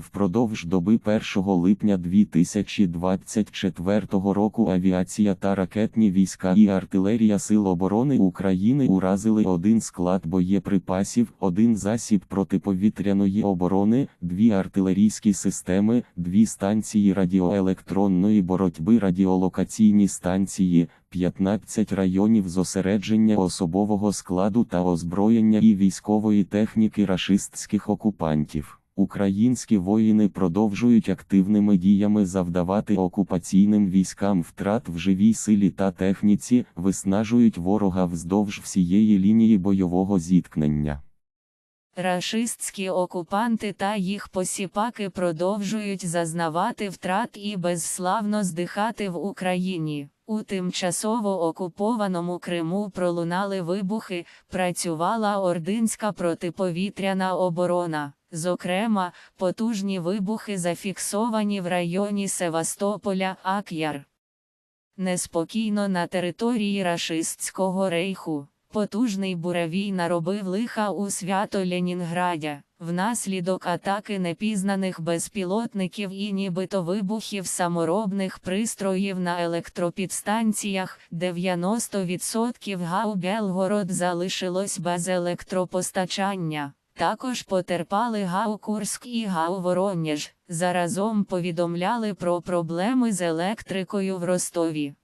Впродовж доби 1 липня 2024 року авіація та ракетні війська і артилерія Сил оборони України уразили один склад боєприпасів, один засіб протиповітряної оборони, дві артилерійські системи, дві станції радіоелектронної боротьби, радіолокаційні станції, 15 районів зосередження особового складу та озброєння і військової техніки рашистських окупантів. Українські воїни продовжують активними діями завдавати окупаційним військам втрат в живій силі та техніці, виснажують ворога вздовж всієї лінії бойового зіткнення. Рашистські окупанти та їх посіпаки продовжують зазнавати втрат і безславно здихати в Україні. У тимчасово окупованому Криму пролунали вибухи, працювала ординська протиповітряна оборона. Зокрема, потужні вибухи зафіксовані в районі Севастополя Ак'яр. Неспокійно на території рашистського рейху. Потужний буравій наробив лиха у свято Ленінградя. Внаслідок атаки непізнаних безпілотників і нібито вибухів саморобних пристроїв на електропідстанціях 90% ГАУ Белгород залишилось без електропостачання. Також потерпали ГАУ Курськ і ГАУ Воронеж. Заразом повідомляли про проблеми з електрикою в Ростові.